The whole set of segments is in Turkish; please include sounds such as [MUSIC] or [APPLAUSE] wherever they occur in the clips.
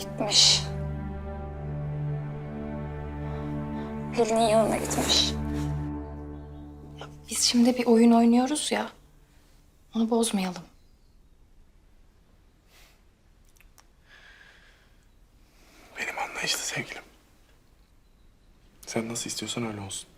Gitmiş. Pelin'in yanına gitmiş. Biz şimdi bir oyun oynuyoruz ya. Onu bozmayalım. Benim anlayışlı sevgilim. Sen nasıl istiyorsan öyle olsun.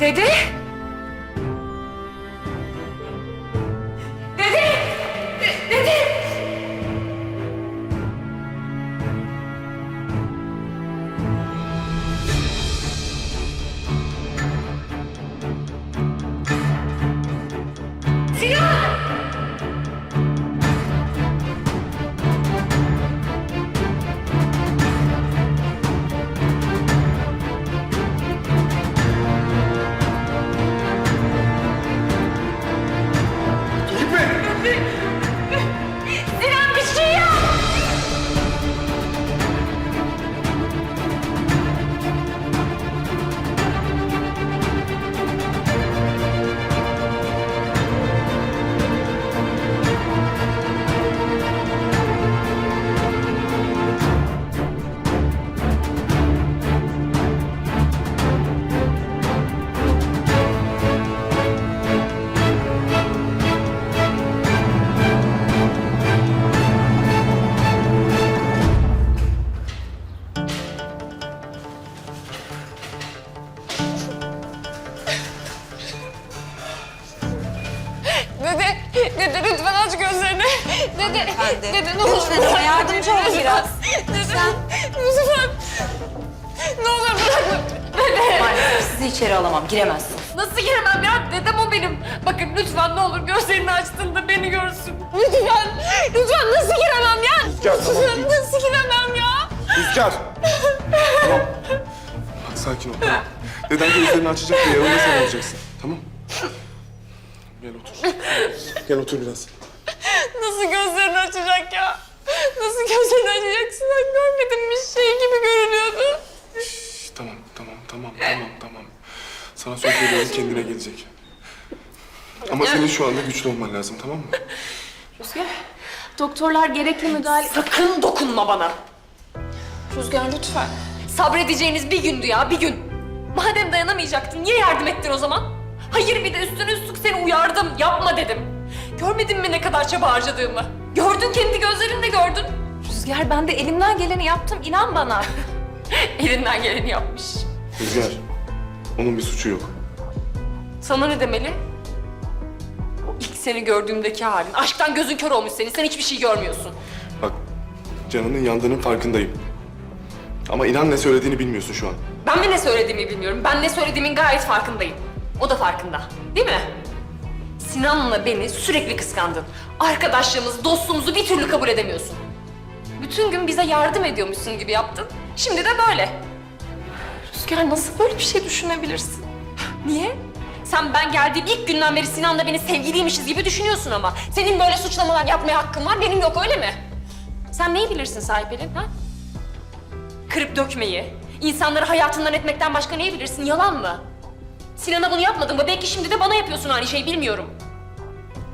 Dede! Dede, lütfen aç gözlerini. Dede, dede ne olur. Lütfen yardımcı ol biraz. Dede, lütfen. Ne olur bırakma. Dede. Maalesef sizi içeri alamam, giremezsin. Nasıl giremem ya? Dedem o benim. Bakın lütfen ne olur gözlerini açtığında beni görsün. Lütfen. Lütfen nasıl giremem ya? Rüzgar, tamam. Nasıl giremem ya? Rüzgar! tamam. Bak sakin ol tamam. Deden gözlerini açacak diye yanında sen olacaksın. Tamam Gel otur. Gel otur biraz. Nasıl gözlerini açacak ya? Nasıl gözlerini açacaksın? Ben görmedim bir şey gibi görünüyordu. Şş, tamam tamam tamam tamam tamam. Sana söz veriyorum kendine gelecek. Ama senin şu anda güçlü olman lazım tamam mı? Doktorlar gerekli müdahale... Sakın dokunma bana. Rüzgar lütfen. Sabredeceğiniz bir gündü ya, bir gün. Madem dayanamayacaktın, niye yardım ettin o zaman? Hayır bir de üstüne üstlük seni uyardım, yapma dedim. Görmedin mi ne kadar çaba harcadığımı? Gördün, kendi gözlerinle gördün. Rüzgar, ben de elimden geleni yaptım, inan bana. [LAUGHS] Elinden geleni yapmış. Rüzgar, onun bir suçu yok. Sana ne demeli? O ilk seni gördüğümdeki halin. Aşktan gözün kör olmuş senin, sen hiçbir şey görmüyorsun. Bak, canının yandığının farkındayım. Ama inan ne söylediğini bilmiyorsun şu an. Ben de ne söylediğimi bilmiyorum. Ben ne söylediğimin gayet farkındayım. O da farkında. Değil mi? Sinan'la beni sürekli kıskandın. Arkadaşlığımızı, dostluğumuzu bir türlü kabul edemiyorsun. Bütün gün bize yardım ediyormuşsun gibi yaptın. Şimdi de böyle. Rüzgar nasıl böyle bir şey düşünebilirsin? Niye? Sen ben geldiğim ilk günden beri Sinan'la beni sevgiliymişiz gibi düşünüyorsun ama. Senin böyle suçlamalar yapmaya hakkın var, benim yok öyle mi? Sen neyi bilirsin sahip elin, ha? Kırıp dökmeyi, insanları hayatından etmekten başka neyi bilirsin? Yalan mı? Sinan'a bunu yapmadın mı? Belki şimdi de bana yapıyorsun aynı şeyi bilmiyorum.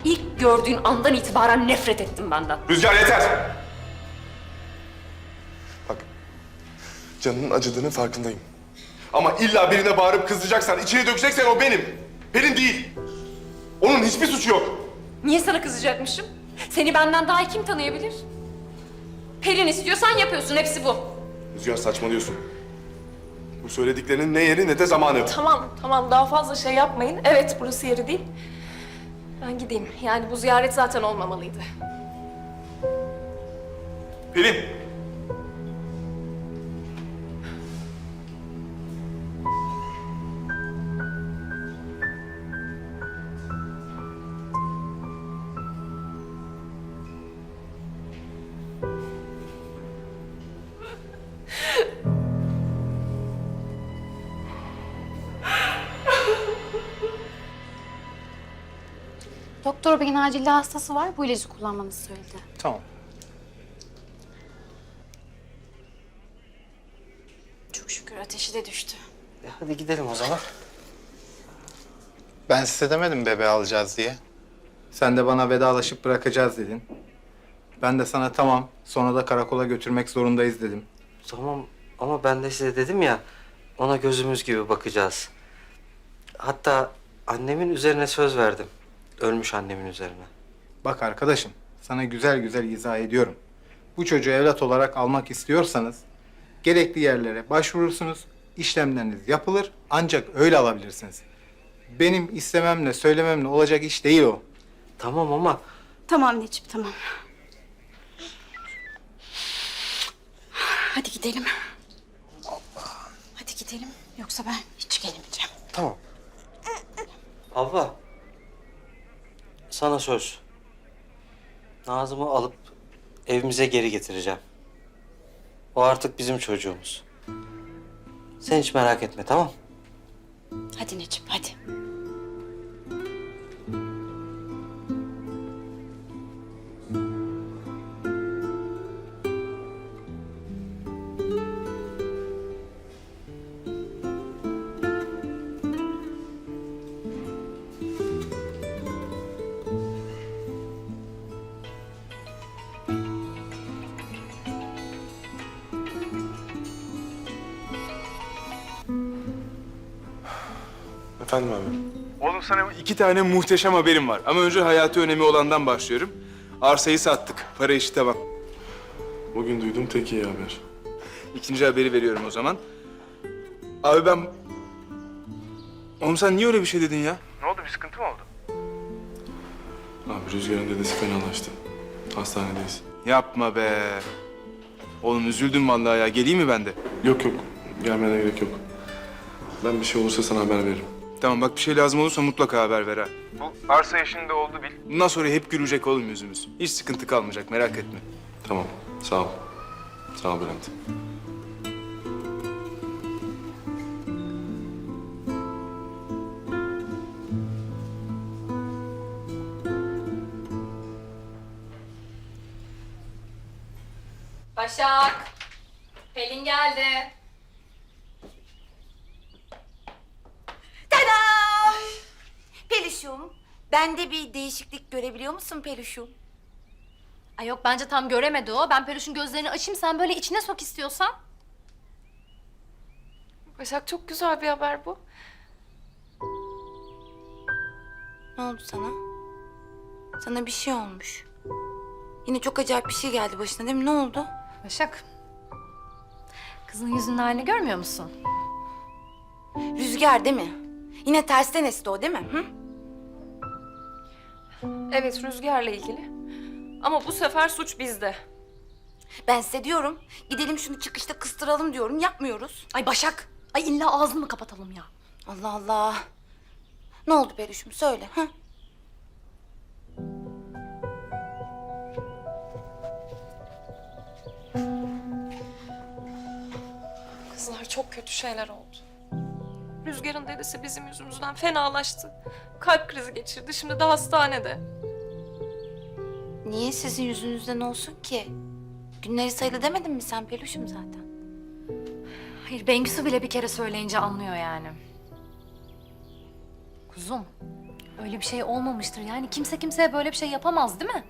İlk gördüğün andan itibaren nefret ettim benden. Rüzgar yeter! Bak, canının acıdığının farkındayım. Ama illa birine bağırıp kızacaksan, içine dökeceksen o benim. Benim değil. Onun hiçbir suçu yok. Niye sana kızacakmışım? Seni benden daha iyi kim tanıyabilir? Pelin istiyorsan yapıyorsun. Hepsi bu. Rüzgar saçmalıyorsun. Bu söylediklerinin ne yeri ne de zamanı. Tamam, tamam daha fazla şey yapmayın. Evet, burası yeri değil. Ben gideyim. Yani bu ziyaret zaten olmamalıydı. Pelin! Doktor beyin acilde hastası var. Bu ilacı kullanmanızı söyledi. Tamam. Çok şükür ateşi de düştü. E hadi gidelim o zaman. Ben size demedim bebeği alacağız diye. Sen de bana vedalaşıp bırakacağız dedin. Ben de sana tamam sonra da karakola götürmek zorundayız dedim. Tamam ama ben de size dedim ya ona gözümüz gibi bakacağız. Hatta annemin üzerine söz verdim. Ölmüş annemin üzerine. Bak arkadaşım sana güzel güzel izah ediyorum. Bu çocuğu evlat olarak almak istiyorsanız gerekli yerlere başvurursunuz. işlemleriniz yapılır ancak öyle alabilirsiniz. Benim istememle söylememle olacak iş değil o. Tamam ama Tamam Necip tamam. Hadi gidelim. Hadi gidelim. Yoksa ben hiç gelemeyeceğim. tamam. Abla. Sana söz. Nazım'ı alıp evimize geri getireceğim. O artık bizim çocuğumuz. Sen hiç merak etme tamam? Hadi Necip hadi. Efendim abi. Oğlum sana iki tane muhteşem haberim var. Ama önce hayati önemi olandan başlıyorum. Arsayı sattık. Para işi tamam. Bugün duyduğum tek iyi haber. İkinci haberi veriyorum o zaman. Abi ben... Oğlum sen niye öyle bir şey dedin ya? Ne oldu? Bir sıkıntı mı oldu? Abi Rüzgar'ın dedesi fenalaştı. Hastanedeyiz. Yapma be. Oğlum üzüldüm vallahi ya. Geleyim mi ben de? Yok yok. Gelmene gerek yok. Ben bir şey olursa sana haber veririm. Tamam bak bir şey lazım olursa mutlaka haber ver ha. Bu arsa yaşında oldu bil. Bundan sonra hep gülecek oğlum yüzümüz. Hiç sıkıntı kalmayacak merak etme. Tamam. Sağ ol. Sağ ol Bülent. Başak. Pelin geldi. Peluşum, bende bir değişiklik görebiliyor musun Peluşum? Ay yok bence tam göremedi o. Ben Peruş'un gözlerini açayım sen böyle içine sok istiyorsan. Başak çok güzel bir haber bu. Ne oldu sana? Sana bir şey olmuş. Yine çok acayip bir şey geldi başına değil mi? Ne oldu? Başak. Kızın yüzünün halini görmüyor musun? Rüzgar değil mi? Yine tersten esti o değil mi? Hı? Evet, rüzgarla ilgili. Ama bu sefer suç bizde. Ben size diyorum, gidelim şunu çıkışta kıstıralım diyorum. Yapmıyoruz. Ay Başak. Ay illa ağzını mı kapatalım ya? Allah Allah. Ne oldu Peluşum? Söyle. Hı? Kızlar çok kötü şeyler oldu. Rüzgar'ın dedesi bizim yüzümüzden fenalaştı. Kalp krizi geçirdi. Şimdi de hastanede. Niye sizin yüzünüzden olsun ki? Günleri sayılı demedin mi sen Peluşum zaten? Hayır Bengüsü bile bir kere söyleyince anlıyor yani. Kuzum. Öyle bir şey olmamıştır. Yani kimse kimseye böyle bir şey yapamaz değil mi?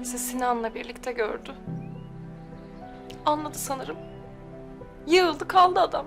Bizi Sinan'la birlikte gördü. Anladı sanırım. Yığıldı kaldı adam.